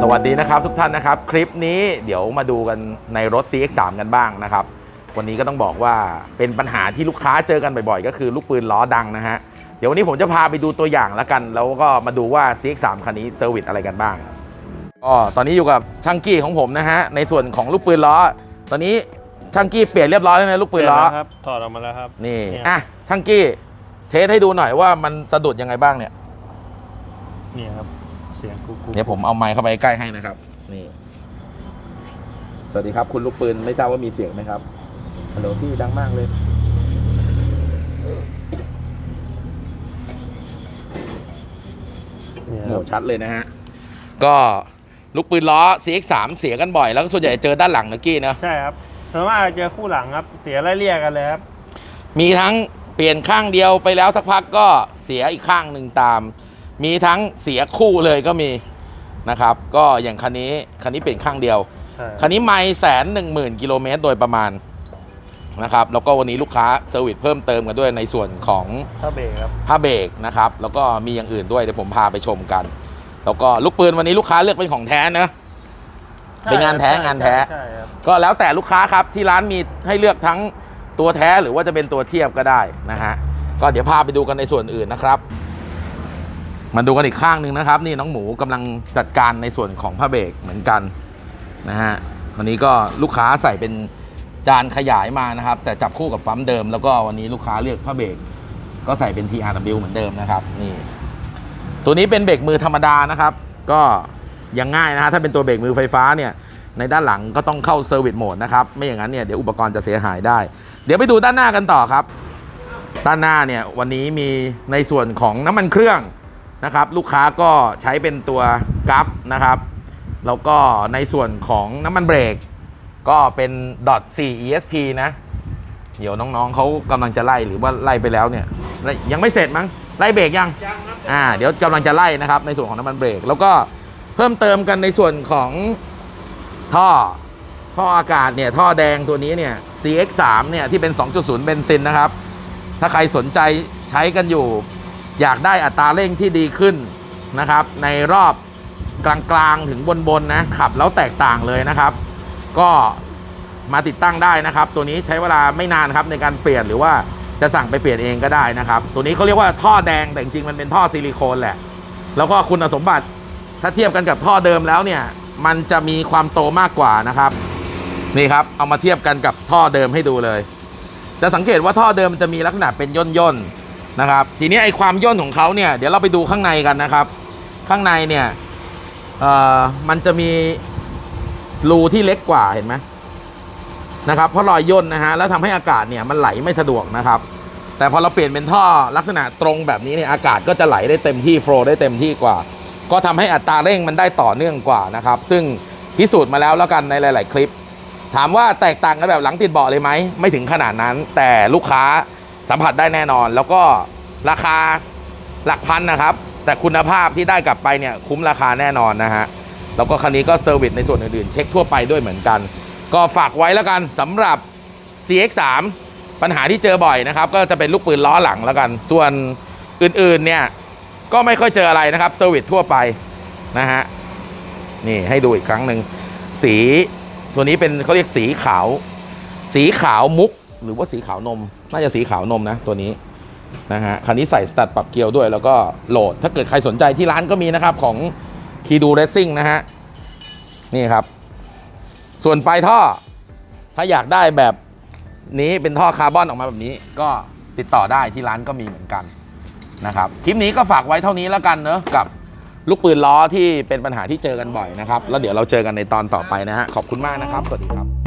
สวัสดีนะครับทุกท่านนะครับ คลิปนี้เดี๋ยวมาดูกันในรถ CX3 กันบ้างนะครับ วันนี้ก็ต้องบอกว่าเป็นปัญหาที่ลูกค้าเจอกันบ่อยๆ ก็คือลูกปืนล้อดังนะฮะเดี๋ยววันนี้ผมจะพาไปดูตัวอย่างแล้วกัน แล้วก็มาดูว่า CX3 คันนี้เซอร์วิสอะไรกันบ้างก็ตอนนี้อยู่กับช่างกี้ของผมนะฮะในส่วนของลูกปืนล้อ ตอนนี้ช่างกี้เปลี่ยนเรียบร้อยแล้วนะลูกปืนล้อเปยแล้วครับถอดออกมาแล้วครับนี่เนี่ยอะช่างกี้เทสให้ดูหน่อยว่ามันสะดุดยังไงบ้างเนี่ย นี่ครับ เสียงกุ๊กกุ๊กเดี๋ยวผมเอาไมค์เข้าไปใกล้ให้นะครับ นี่ สวัสดีครับ คุณลูกปืนไม่ทราบว่ามีเสียงไหมครับฮัลโหลพี่ดังมากเลย เนี่ยคโหรับชัดเลยนะฮะ ก็ลูกปืนล้อ CX3 เสียกันบ่อย แล้วก็ส่วนใหญ่เจอด้านหลังนะกี้นะ ใช่ครับส่วนมากเจอคู่หลังครับ เสียไล่เลี่ยกันเลยครับ มีทั้งเปลี่ยนข้างเดียวไปแล้วสักพักก็เสียอีกข้างหนึ่งตาม มีทั้งเสียคู่เลยก็มีนะครับ ก็อย่างคันนี้คันนี้เปลี่ยนข้างเดียวใช่คันนี้ไม่แสนหนึ่งหมื่นกิโลเมตรโดยประมาณนะครับ แล้วก็วันนี้ลูกค้าเซอร์วิสเพิ่มเติมกันด้วยในส่วนของถ้าเบรกครับผ้าเบรกนะครับ แล้วก็มีอย่างอื่นด้วยเดี๋ยวผมพาไปชมกัน แล้วก็ลูกปืนวันนี้ลูกค้าเลือกเป็นของแท้นะเป็นงานแท้งานแท้ใช่ครับก็แล้วแต่ลูกค้าครับที่ร้านมีให้เลือกทั้งตัวแท้หรือว่าจะเป็นตัวเทียบก็ได้นะฮะก็เดี๋ยวพาไปดูกันในส่วนอื่นนะครับ มาดูกันอีกข้างหนึ่งนะครับ นี่น้องหมูกำลังจัดการในส่วนของผ้าเบรกเหมือนกันนะฮะวันนี้ก็ลูกค้าใส่เป็นจานขยายมานะครับ แต่จับคู่กับปั๊มเดิม แล้วก็วันนี้ลูกค้าเลือกผ้าเบรกก็ใส่เป็น TRW เหมือนเดิมนะครับนี่ตัวนี้เป็นเบรกมือธรรมดานะครับ ก็ยังง่ายนะฮะถ้าเป็นตัวเบรกมือไฟฟ้าเนี่ยในด้านหลังก็ต้องเข้าเซอร์วิสโหมดนะครับไม่อย่างนั้นเนี่ยเดี๋ยวอุปกรณ์จะเสียหายได้ เดี๋ยวไปดูด้านหน้ากันต่อครับ ด้านหน้าเนี่ยวันนี้มีในส่วนของน้ำมันเครื่อง นะครับ ลูกค้าก็ใช้เป็นตัวกัฟนะครับ แล้วก็ในส่วนของน้ำมันเบรก ก็เป็น .4 ESP นะ เดี๋ยวน้องๆเขากำลังจะไล่หรือว่าไล่ไปแล้วเนี่ย ยังไม่เสร็จมั้ง ไล่เบรกยัง อ่า เดี๋ยวกำลังจะไล่นะครับ ในส่วนของน้ำมันเบรก แล้วก็เพิ่มเติมกันในส่วนของท่อท่ออากาศเนี่ยท่อแดงตัวนี้เนี่ย CX3 เนี่ยที่เป็น 2.0 เบนซินนะครับ ถ้าใครสนใจใช้กันอยู่ อยากได้อัตราเร่งที่ดีขึ้นนะครับ ในรอบกลางๆถึงบนๆนะขับแล้วแตกต่างเลยนะครับ ก็มาติดตั้งได้นะครับ ตัวนี้ใช้เวลาไม่นานครับในการเปลี่ยนหรือว่าจะสั่งไปเปลี่ยนเองก็ได้นะครับ ตัวนี้เขาเรียกว่าท่อแดงแต่จริงๆมันเป็นท่อซิลิโคนแหละ แล้วก็คุณสมบัติถ้าเทียบกันกับท่อเดิมแล้วเนี่ย มันจะมีความโตมากกว่านะครับ นี่ครับเอามาเทียบกันกับท่อเดิมให้ดูเลย จะสังเกตว่าท่อเดิมมันจะมีลักษณะเป็นย่นย่นๆ นะครับ ทีนี้ไอ้ความย่นของเขาเนี่ยเดี๋ยวเราไปดูข้างในกันนะครับ ข้างในเนี่ยเอ่อมันจะมีรูที่เล็กกว่าเห็นไหมนะครับเพราะรอยย่นนะฮะแล้วทำให้อากาศเนี่ยมันไหลไม่สะดวกนะครับ แต่พอเราเปลี่ยนเป็นท่อลักษณะตรงแบบนี้เนี่ยอากาศก็จะไหลได้เต็มที่โฟล์ได้เต็มที่กว่า ก็ทำให้อัตราเร่งมันได้ต่อเนื่องกว่านะครับ ซึ่งพิสูจน์มาแล้วแล้วกันในหลาย ๆ คลิป ถามว่าแตกต่างกันแบบหลังติดเบาะเลยไหมไม่ถึงขนาดนั้น แต่ลูกค้า สัมผัสได้แน่นอน แล้วก็ราคาหลักพันนะครับ แต่คุณภาพที่ได้กลับไปเนี่ยคุ้มราคาแน่นอนนะฮะแล้วก็คันนี้ก็เซอร์วิสในส่วนอื่นๆ เช็คทั่วไปด้วยเหมือนกัน ก็ฝากไว้แล้วกันสำหรับ CX3 ปัญหาที่เจอบ่อยนะครับ ก็จะเป็นลูกปืนล้อหลังแล้วกัน ส่วนอื่นๆเนี่ยก็ไม่ค่อยเจออะไรนะครับเซอร์วิสทั่วไปนะฮะนี่ให้ดูอีกครั้งหนึ่งสีตัวนี้เป็นเขาเรียกสีขาว สีขาวมุก หรือว่าสีขาวนม น่าจะสีขาวนมนะตัวนี้นะฮะคันนี้ใส่สตัดปรับเกียร์ด้วยแล้วก็โหลด ถ้าเกิดใครสนใจที่ร้านก็มีนะครับของคีดูเรซซิ่งนะฮะ นี่ครับ ส่วนปลายท่อ ถ้าอยากได้แบบนี้เป็นท่อคาร์บอนออกมาแบบนี้ ก็ติดต่อได้ที่ร้านก็มีเหมือนกันนะครับ คลิปนี้ก็ฝากไว้เท่านี้แล้วกันเนอะกับลูกปืนล้อที่เป็นปัญหาที่เจอกันบ่อยนะครับ แล้วเดี๋ยวเราเจอกันในตอนต่อไปนะฮะ ขอบคุณมากนะครับ สวัสดีครับ